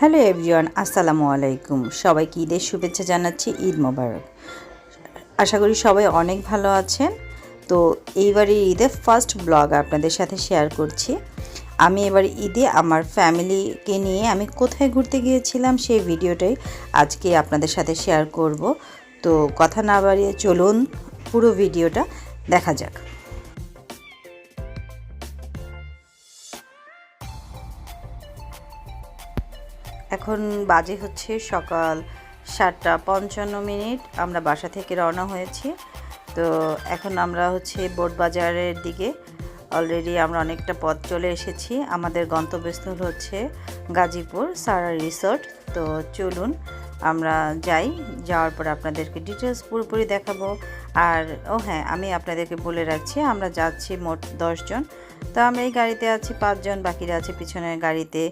Hello everyone, আসসালামু আলাইকুম। সবাইকে ঈদের শুভেচ্ছা জানাচ্ছি, ঈদ মোবারক। আশা করি সবাই অনেক ভালো আছেন। তো এইবারের ঈদে ফার্স্ট ব্লগ আপনাদের সাথে শেয়ার করছি। আমি এবার ঈদে আমার ফ্যামিলিকে নিয়ে আমি কোথায় ঘুরতে গিয়েছিলাম সেই ভিডিওটাই আজকে আপনাদের সাথে শেয়ার করব। তো কথা না বাড়িয়ে চলুন, পুরো ভিডিওটা দেখা যাক। এখন বাজে হচ্ছে সকাল সাতটা পঞ্চান্ন মিনিট। আমরা বাসা থেকে রওনা হয়েছি। তো এখন আমরা হচ্ছে বোট বাজারের দিকে। অলরেডি আমরা অনেকটা পথ চলে এসেছি। আমাদের গন্তব্যস্থল হচ্ছে গাজীপুর সারা রিসোর্ট। তো চলুন, আমরা যাই। যাওয়ার পর আপনাদেরকে ডিটেলস পুরোপুরি দেখাবো। আর, ও হ্যাঁ আমি আপনাদেরকে বলে রাখছি, আমরা যাচ্ছি মোট দশজন তো আমরা এই গাড়িতে আছি পাঁচজন, বাকিরা আছে পিছনের গাড়িতে।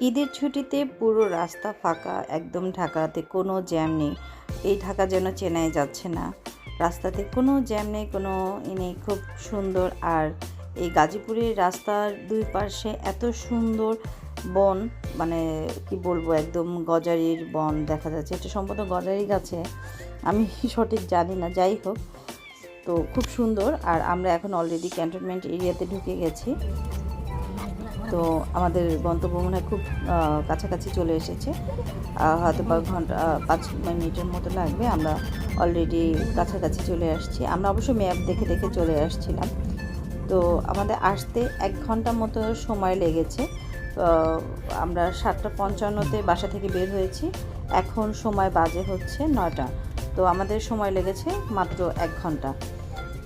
ঈদের ছুটিতে পুরো রাস্তা ফাঁকা, একদম ঢাকাতে কোনো জ্যাম নেই। এই ঢাকা যেন চেনাই যাচ্ছে না। রাস্তাতে কোনো জ্যাম নেই, কোনো ই নেই, খুব সুন্দর। আর এই গাজীপুরের রাস্তার দুই পাশে এত সুন্দর বন মানে কি বলব, একদম গজারির বন দেখা যাচ্ছে। এটা সম্ভবত গজারি গাছে। আমি সঠিক জানি না, যাই হোক। তো খুব সুন্দর। আর আমরা এখন অলরেডি ক্যান্টনমেন্ট এরিয়াতে ঢুকে গেছি। তো আমাদের গন্তব্য মনে হয় খুব কাছাকাছি চলে এসেছে। হয়তো বা ঘণ্টা পাঁচ মিনিটের মতো লাগবে। আমরা অলরেডি কাছাকাছি চলে আসছি। আমরা অবশ্য ম্যাপ দেখে দেখে চলে আসছিলাম। তো আমাদের আসতে এক ঘণ্টা মতো সময় লেগেছে। আমরা সাতটা পঞ্চান্নতে বাসা থেকে বের হয়েছি। এখন সময় বাজে হচ্ছে নয়টা। তো আমাদের সময় লেগেছে মাত্র এক ঘণ্টা।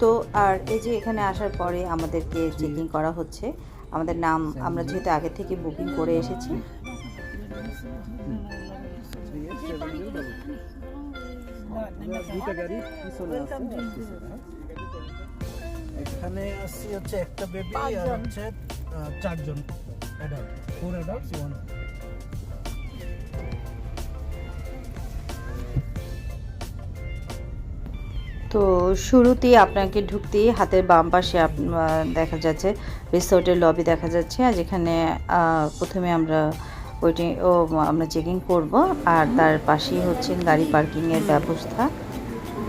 তো আর এই যে এখানে আসার পরে আমাদেরকে চেকিং করা হচ্ছে। আমাদের নাম আমরা যেহেতু আগে থেকে বুকিং করে এসেছি। এখানে আসছি হচ্ছে একটা বেবি আর হচ্ছে চারজন অ্যাডাল্ট ফোর অ্যাডাল্টস ওয়ান তো শুরুতেই আপনাকে ঢুকতেই হাতের বাম পাশে দেখা যাচ্ছে রিসোর্টের লবি দেখা যাচ্ছে আর যেখানে আহ, প্রথমে আমরা ওইটি ও আমরা চেকিং করব আর তার পাশেই হচ্ছে গাড়ি পার্কিংয়ের ব্যবস্থা।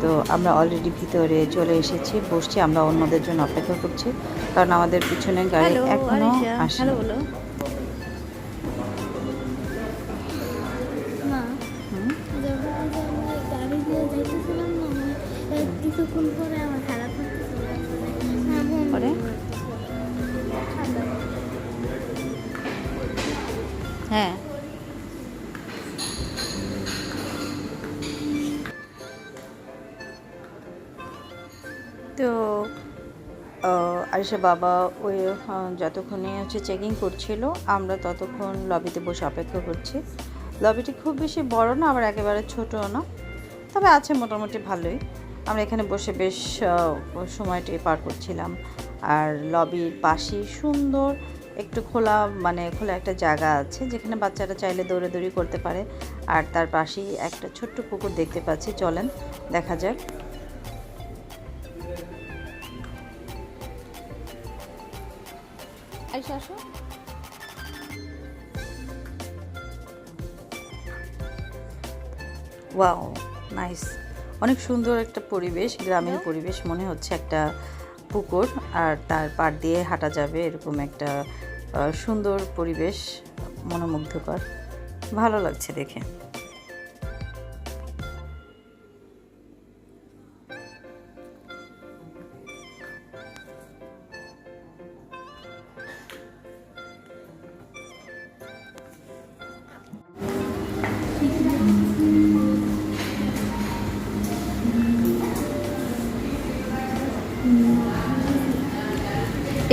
তো আমরা অলরেডি ভিতরে চলে এসেছি বসছি আমরা অন্যদের জন্য অপেক্ষা করছি। কারণ আমাদের পিছনে গাড়ি এখনও আসে কিছুক্ষণ পরে আমার আরিশা বাবা ওই যতক্ষণে হচ্ছে চেকিং করছিল, আমরা ততক্ষণ লবিতে বসে অপেক্ষা করছি। লবিটি খুব বেশি বড় না, আবার একেবারে ছোটও না। তবে আছে মোটামুটি ভালোই। আমরা এখানে বসে বেশ সময়টি পার করছিলাম। আর লবির পাশেই সুন্দর একটু খোলা মানে খোলা একটা জায়গা আছে, যেখানে বাচ্চারা চাইলে দৌড়াদৌড়ি করতে পারে। আর তার পাশেই একটা ছোট্ট পুকুর দেখতে পাচ্ছি, চলেন, দেখা যাক। আইসা আসো। ওয়াও নাইস অনেক সুন্দর একটা পরিবেশ গ্রামীণ পরিবেশ মনে হচ্ছে একটা পুকুর আর তার পাড় দিয়ে হাঁটা যাবে এরকম একটা সুন্দর পরিবেশ মনোমুগ্ধকর। ভালো লাগছে দেখে।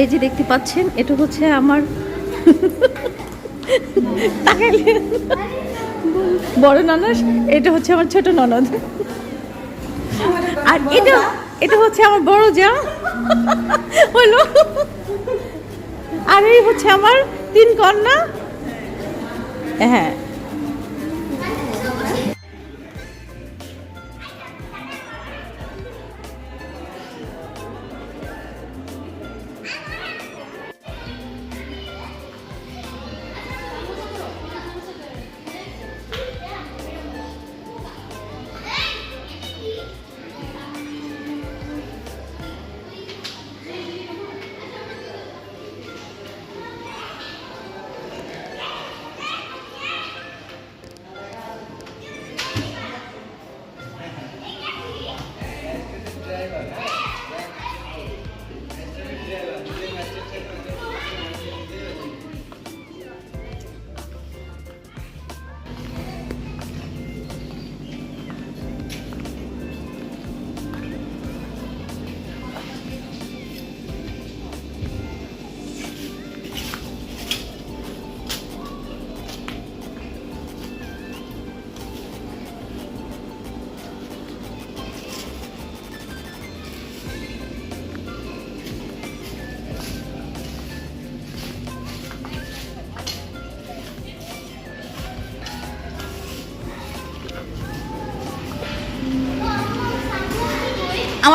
এই যে দেখতে পাচ্ছেন, এটা হচ্ছে আমার বড় ননদ, এটা হচ্ছে আমার ছোট ননদ। আর এটা এটা হচ্ছে আমার বড় যা হলো। আর এই হচ্ছে আমার তিন কন্যা। হ্যাঁ।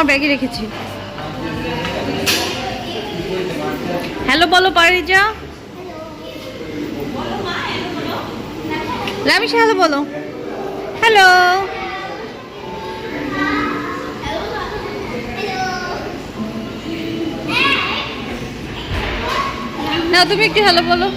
ব্যাগে রেখেছি। হ্যালো বলো পারিজা। রামিশা হ্যালো বলো। হ্যালো। না তুমি একটু হ্যালো বলো।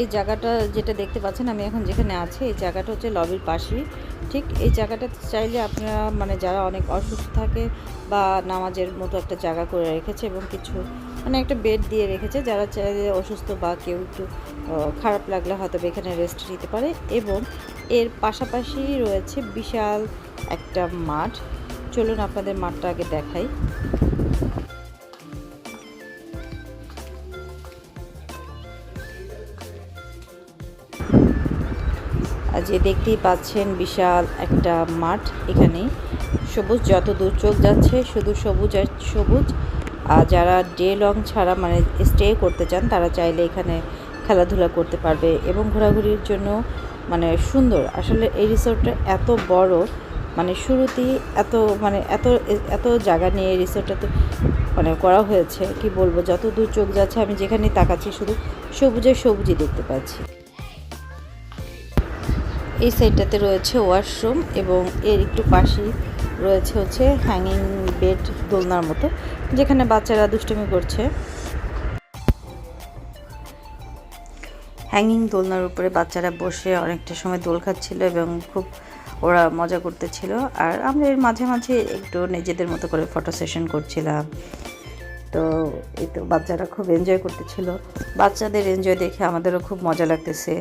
এই জায়গাটা যেটা দেখতে পাচ্ছেন, আমি এখন যেখানে আছি, এই জায়গাটা হচ্ছে লবির পাশেই। ঠিক এই জায়গাটা চাইলে আপনারা মানে যারা অনেক অসুস্থ থাকে বা নামাজের মতো একটা জায়গা করে রেখেছে এবং কিছু মানে একটা বেড দিয়ে রেখেছে, যারা চাইলে অসুস্থ বা কেউ একটু খারাপ লাগলে হয়তো এখানে রেস্ট নিতে পারে এবং এর পাশাপাশি রয়েছে বিশাল একটা মাঠ। চলুন আপনাদের মাঠটা আগে দেখাই। যে দেখতেই পাচ্ছেন, বিশাল একটা মাঠ এখানে সবুজ, যত দূর চোখ যাচ্ছে, শুধু সবুজ আর সবুজ। আর যারা ডে লং ছাড়া মানে স্টে করতে চান, তারা চাইলে এখানে খেলাধুলা করতে পারবে এবং ঘোরাঘুরির জন্য মানে সুন্দর। আসলে এই রিসোর্টটা এত বড় মানে শুরুতেই এত মানে এত এত জায়গা নিয়ে এই রিসোর্টটা তো মানে করা হয়েছে। কি বলব, যত দূর চোখ যাচ্ছে, আমি যেখানে তাকাচ্ছি, শুধু সবুজে সবুজই দেখতে পাচ্ছি। এই সাইডটাতে রয়েছে ওয়াশরুম এবং এর একটু পাশেই রয়েছে হচ্ছে হ্যাঙ্গিং বেড দোলনার মতো, যেখানে বাচ্চারা দুষ্টুমি করছে। হ্যাঙ্গিং দোলনার উপরে বাচ্চারা বসে অনেকটা সময় দোল খাচ্ছিল এবং খুব ওরা মজা করতেছিল। আর আমরা এর মাঝে মাঝে একটু নিজেদের মতো করে ফটো সেশন করছিলাম। তো এই তো বাচ্চারা খুব এনজয় করতেছিল। বাচ্চাদের এনজয় দেখে আমাদেরও খুব মজা লাগতেছে।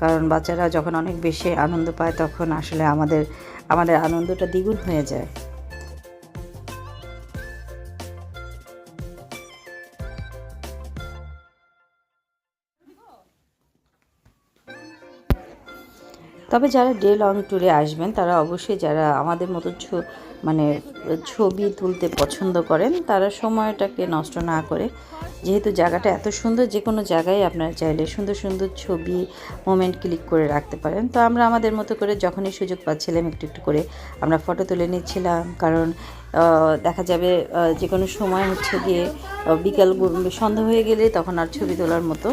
কারণ বাচ্চারা যখন অনেক বেশি আনন্দ পায়, তখন আসলে আমাদের আমাদের আনন্দটা দ্বিগুণ হয়ে যায়। তবে যারা ডে লং ট্যুরে আসবেন, তারা অবশ্যই যারা আমাদের মতো মানে ছবি তুলতে পছন্দ করেন, তারা সময়টাকে নষ্ট না করে যেহেতু জায়গাটা এত সুন্দর, যে কোনো জায়গায় আপনারা চাইলে সুন্দর সুন্দর ছবি মোমেন্ট ক্লিক করে রাখতে পারেন। তো আমরা আমাদের মতো করে যখনই সুযোগ পাচ্ছিলাম, একটু একটু করে আমরা ফটো তুলে নিচ্ছিলাম। কারণ দেখা যাবে যে কোনো সময় হচ্ছে গিয়ে বিকাল সন্ধ্যা হয়ে গেলে তখন আর ছবি তোলার মতো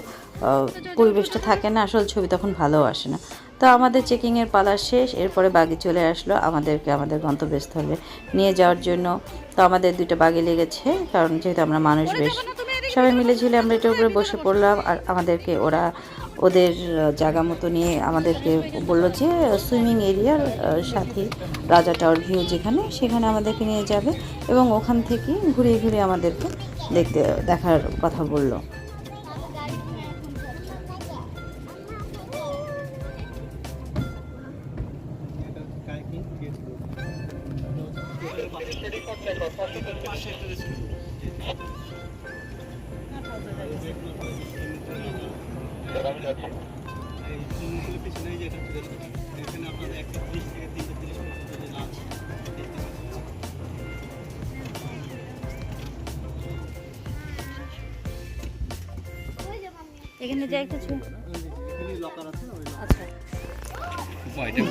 পরিবেশটা থাকে না, আসলে ছবি তখন ভালো আসে না। তো আমাদের চেকিংয়ের পালা শেষ, এরপরে বাগি চলে আসলো আমাদেরকে আমাদের গন্তব্যস্থলে নিয়ে যাওয়ার জন্য। তো আমাদের দুইটা বাগি লেগেছে, কারণ যেহেতু আমরা মানুষ বেশ সবাই মিলে ঝিলে আমরা এটার উপরে বসে পড়লাম আর আমাদেরকে ওরা ওদের জায়গা মতো নিয়ে আমাদেরকে বলল যে, সুইমিং এরিয়ার সাথে রাজা টাওয়ার ভিউ যেখানে, সেখানে আমাদেরকে নিয়ে যাবে এবং ওখান থেকে ঘুরিয়ে ঘুরিয়ে আমাদেরকে দেখতে, দেখার কথা বলল।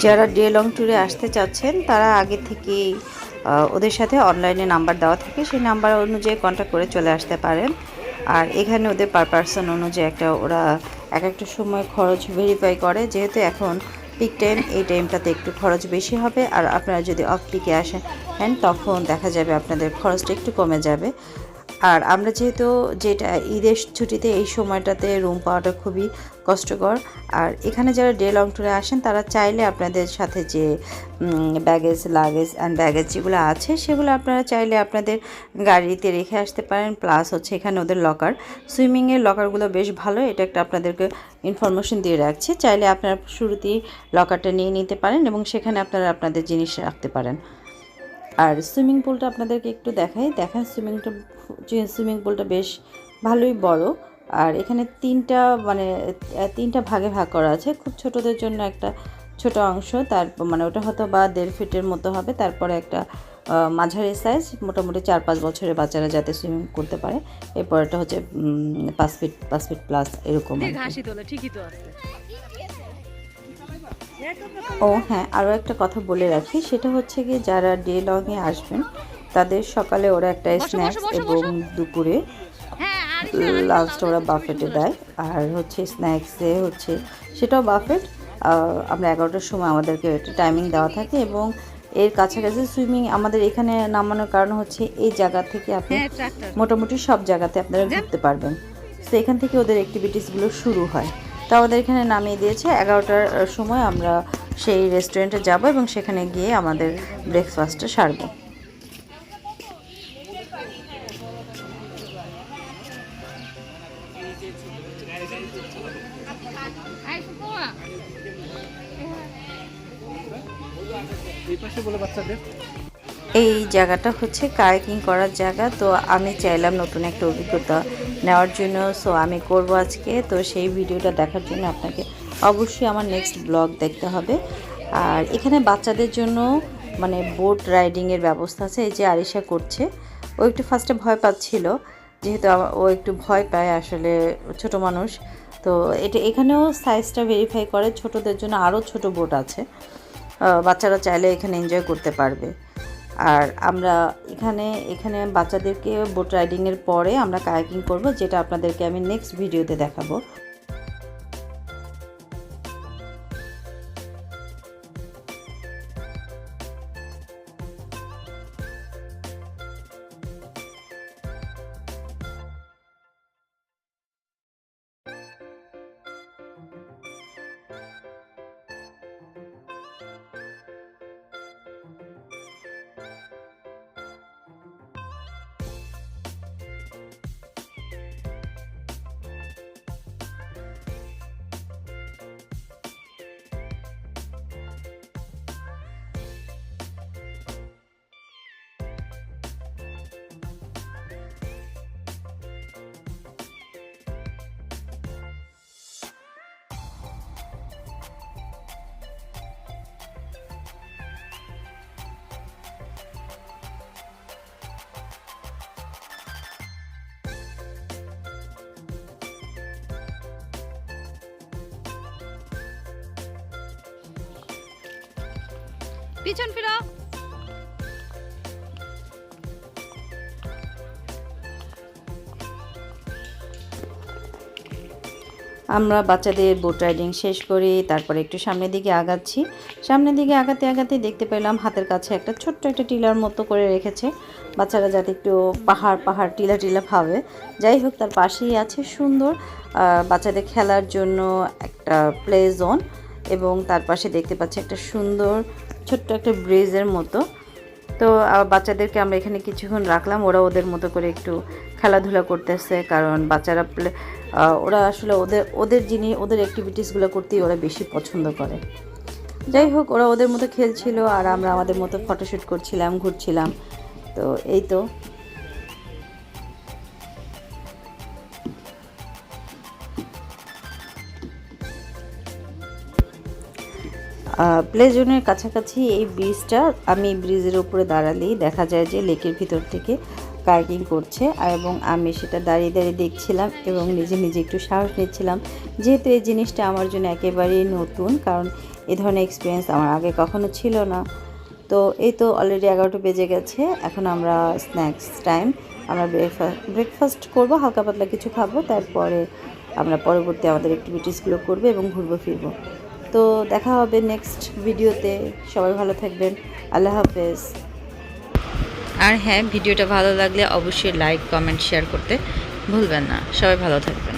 যারা ডে লং ট্যুরে আসতে চাচ্ছেন, তারা আগে থেকেই ওদের সাথে অনলাইনে নাম্বার দেওয়া থাকে। সেই নাম্বার অনুযায়ী কন্ট্যাক্ট করে চলে আসতে পারেন। আর এখানে ওদের পার পার্সন অনুযায়ী একটা ওরা এক একটা সময় খরচ ভেরিফাই করে, যেহেতু এখন পিক টাইম এই টাইমটাতে একটু খরচ বেশি হবে। আর আপনারা যদি অফ পিকে আসেন, তখন দেখা যাবে আপনাদের খরচটা একটু কমে যাবে। আর আমরা যেহেতু যেটা ঈদের ছুটিতে এই সময়টাতে রুম পাওয়াটা খুবই কষ্টকর, আর এখানে যারা ডে লং ট্যুরে আসেন, তারা চাইলে আপনাদের সাথে যে ব্যাগেজ লাগেজ অ্যান্ড ব্যাগেজ যেগুলো আছে, সেগুলো আপনারা চাইলে আপনাদের গাড়িতে রেখে আসতে পারেন প্লাস হচ্ছে এখানে ওদের লকার সুইমিংয়ের লকারগুলো বেশ ভালো, এটা একটা আপনাদেরকে ইনফরমেশন দিয়ে রাখছি। চাইলে আপনারা শুরুতেই লকারটা নিয়ে নিতে পারেন এবং সেখানে আপনারা আপনাদের জিনিস রাখতে পারেন। আর সুইমিং পুলটা আপনাদেরকে একটু দেখাই। দেখেন সুইমিংটা সুইমিং পুলটা বেশ ভালোই বড়। আর এখানে তিনটা মানে তিনটা ভাগে ভাগ করা আছে। খুব ছোটদের জন্য একটা ছোট অংশ। তার মানে ওটা হয়তো বা দেড় ফিটের মতো হবে। তারপরে একটা মাঝারি সাইজ মোটামুটি চার পাঁচ বছরের বাচ্চারা যাতে সুইমিং করতে পারে। এরপর এটা হচ্ছে পাঁচ ফিট পাঁচ ফিট প্লাস এরকম। ঠিকই তো আছে। ও হ্যাঁ আরও একটা কথা বলে রাখি। সেটা হচ্ছে কি যারা ডে লংয়ে আসবেন তাদের সকালে ওরা একটা স্ন্যাক্স এবং দুপুরে হ্যাঁ লাস্ট ওরা বাফেটে দেয়। আর হচ্ছে স্ন্যাক্সে হচ্ছে সেটাও বাফেট আমরা এগারোটার সময় আমাদেরকে একটা টাইমিং দেওয়া থাকে এবং এর কাছাকাছি সুইমিং আমাদের এখানে নামানোর কারণ হচ্ছে এই জায়গা থেকে আপনি হ্যাঁ মোটামুটি সব জায়গাতে আপনারা ঘুরতে পারবেন। তো এখান থেকে ওদের অ্যাক্টিভিটিসগুলো শুরু হয়। তো আমাদের এখানে নামিয়ে দিয়েছে। এগারোটার সময় আমরা সেই রেস্টুরেন্টে যাব এবং সেখানে গিয়ে আমাদের ব্রেকফাস্টটা সারবো। এই জায়গাটা হচ্ছে কায়াকিং করার জায়গা। তো আমি চাইলাম নতুন একটা অভিজ্ঞতা নেওয়ার জন্য। সো আমি করব আজকে। তো সেই ভিডিওটা দেখার জন্য আপনাকে অবশ্যই আমার নেক্সট ব্লগ দেখতে হবে। আর এখানে বাচ্চাদের জন্য মানে বোট রাইডিংয়ের ব্যবস্থা আছে। এই যে আরিশা করছে। ও একটু ফার্স্টে ভয় পাচ্ছিল। যেহেতু ও একটু ভয় পায় আসলে ছোট মানুষ। তো এটা, এখানেও সাইজটা ভেরিফাই করে। ছোটদের জন্য আরও ছোট বোট আছে। বাচ্চারা চাইলে এখানে এনজয় করতে পারবে। আর আমরা এখানে এখানে বাচ্চাদেরকে বোট রাইডিংয়ের পরে আমরা কায়াকিং করব, যেটা আপনাদেরকে আমি নেক্সট ভিডিওতে দেখাবো। পিছন ফিরো। আমরা বাচ্চাদের বোট রাইডিং শেষ করি, তারপরে একটু সামনের দিকে আগাচ্ছি। সামনের দিকে আগাতে আগাতে দেখতে পেলাম হাতের কাছে একটা ছোট্ট একটা টিলার মতো করে রেখেছে। বাচ্চারা যাতে একটু পাহাড় পাহাড়, টিলা টিলা ভাবে। যাই হোক, তার পাশেই আছে সুন্দর বাচ্চাদের খেলার জন্য একটা প্লে জোন এবং তার পাশে দেখতে পাচ্ছি একটা সুন্দর ছোট্ট একটা ব্রিজের মতো। তো বাচ্চাদেরকে আমরা এখানে কিছুক্ষণ রাখলাম। ওরা ওদের মতো করে একটু খেলাধুলা করতেছে, কারণ বাচ্চারা ওরা আসলে ওদের ওদের জিনিস ওদের অ্যাক্টিভিটিসগুলো করতেই ওরা বেশি পছন্দ করে। যাই হোক, ওরা ওদের মতো খেলছিল আর আমরা আমাদের মতো ফটোশ্যুট করছিলাম, ঘুরছিলাম। তো, এই তো। প্লে জোনের কাছাকাছি এই ব্রিজটা আমি ব্রিজের উপরে দাঁড়ালেই দেখা যায় যে লেকের ভিতর থেকে কার্কিং করছে এবং আমি সেটা দাঁড়িয়ে দাঁড়িয়ে দেখছিলাম এবং নিজে নিজে একটু সাহস নিচ্ছিলাম। যেহেতু এই জিনিসটা আমার জন্য একেবারেই নতুন, কারণ এ ধরনের এক্সপিরিয়েন্স আমার আগে কখনো ছিল না। তো এই তো অলরেডি এগারোটা বেজে গেছে, এখন আমরা স্ন্যাক্স টাইম আমরা ব্রেকফাস্ট ব্রেকফাস্ট করব, হালকা পাতলা কিছু খাব, তারপরে আমরা পরবর্তী আমাদের অ্যাক্টিভিটিসগুলো করব এবং ঘুরবো, ফিরবো। তো দেখা হবে নেক্সট ভিডিওতে সবাই ভালো থাকবেন। আল্লাহ হাফেজ। আর হ্যাঁ ভিডিওটা ভালো লাগলে অবশ্যই লাইক কমেন্ট শেয়ার করতে ভুলবেন না। সবাই ভালো থাকবেন।